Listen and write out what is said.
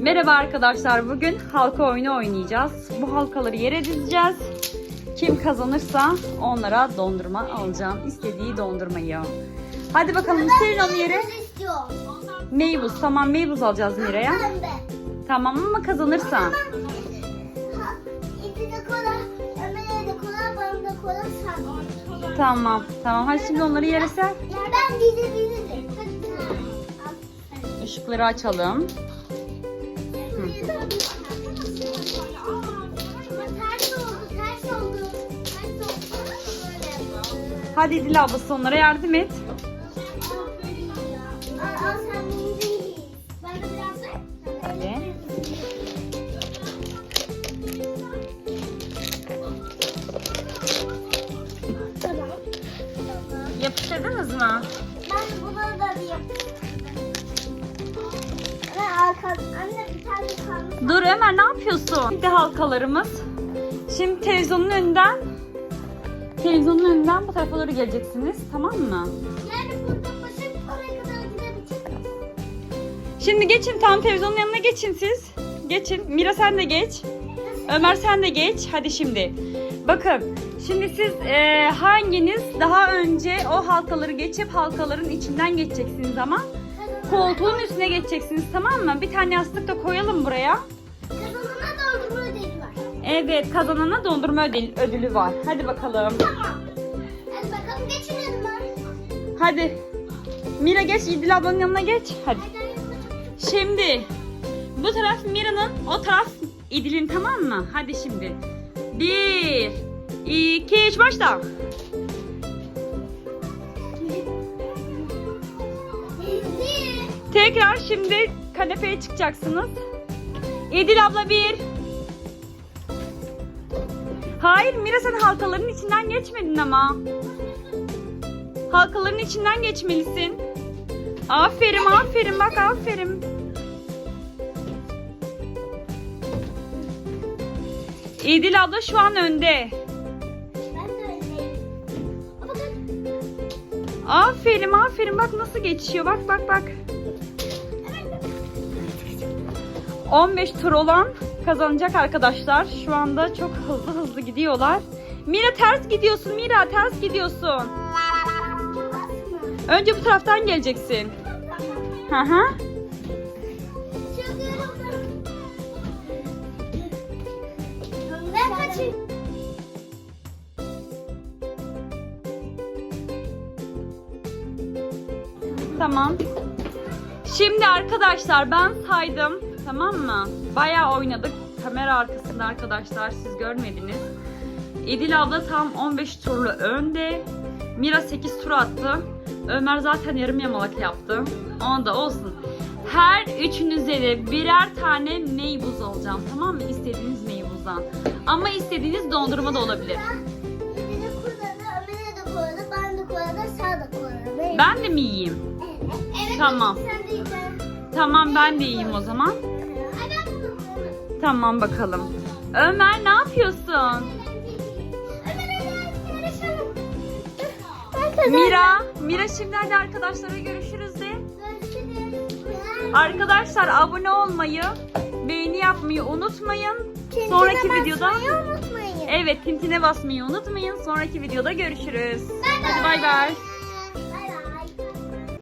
Merhaba arkadaşlar. Bugün halka oyunu oynayacağız. Bu halkaları yere dizeceğiz. Kim kazanırsa onlara dondurma alacağım. İstediği dondurmayı. Hadi bakalım serin onu yere. Meybuz. Tamam meybuz alacağız Mira'ya. Tamam ama kazanırsa. Ha, İpi de kola, Ömer'e de kola, bana da kola, sen. Tamam. Tamam. Hadi şimdi onları yere ser. Ben dizebilirim. Işıkları açalım. Hadi Dil ablası onlara yardım et. De. Hadi. Yapıştırdınız mı? Ben buna da bir bir kalmış. Dur Ömer ne yapıyorsun? Şimdi halkalarımız. Şimdi televizyonun önünden televizyonun önünden bu tarafa doğru geleceksiniz. Tamam mı? Yani oraya kadar. Şimdi geçin tam televizyonun yanına geçin siz. Geçin. Mira sen de geç. Ömer sen de geç. Hadi şimdi. Bakın. Şimdi siz e, hanginiz daha önce o halkaları geçip halkaların içinden geçeceksiniz ama koltuğun üstüne geçeceksiniz tamam mı? Bir tane yastık da koyalım buraya. Evet kazanana dondurma ödül- ödülü var. Hadi bakalım. Tamam. Hadi bakalım geçinelim ben. Hadi. Mira geç İdil ablanın yanına geç. Hadi. Şimdi bu taraf Mira'nın o taraf İdil'in tamam mı? Hadi şimdi. Bir, iki, üç başla. Tekrar şimdi kanepeye çıkacaksınız. İdil abla bir. Hayır Mira sen halkaların içinden geçmedin ama. Halkaların içinden geçmelisin. Aferin aferin bak aferin. İdil abla şu an önde. Ben de öyleyim. Aa, Bakın. Aferin aferin bak nasıl geçiyor bak bak bak. 15 tur olan kazanacak arkadaşlar. Şu anda çok hızlı hızlı gidiyorlar. Mira ters gidiyorsun Mira ters gidiyorsun. Önce bu taraftan geleceksin. Hı hı. Tamam. Şimdi arkadaşlar ben saydım. Tamam mı? Bayağı oynadık. Kamera arkasında arkadaşlar siz görmediniz. Edil abla tam 15 turlu önde. Mira 8 tur attı. Ömer zaten yarım yamalak yaptı. Onda da olsun. Her üçünüze de birer tane meybuz alacağım. Tamam mı? İstediğiniz meybuzdan. Ama istediğiniz dondurma da olabilir. Ben de mi yiyeyim? Evet, Tamam. Sen de yiyeceksin. Tamam ben de yiyeyim o zaman. Tamam bakalım. Ömer ne yapıyorsun? Mira, Mira şimdi hadi arkadaşlara görüşürüz de. Arkadaşlar abone olmayı, beğeni yapmayı unutmayın. Tintine Sonraki videoda unutmayın. Evet tintine basmayı unutmayın. Sonraki videoda görüşürüz. Hadi bay bay.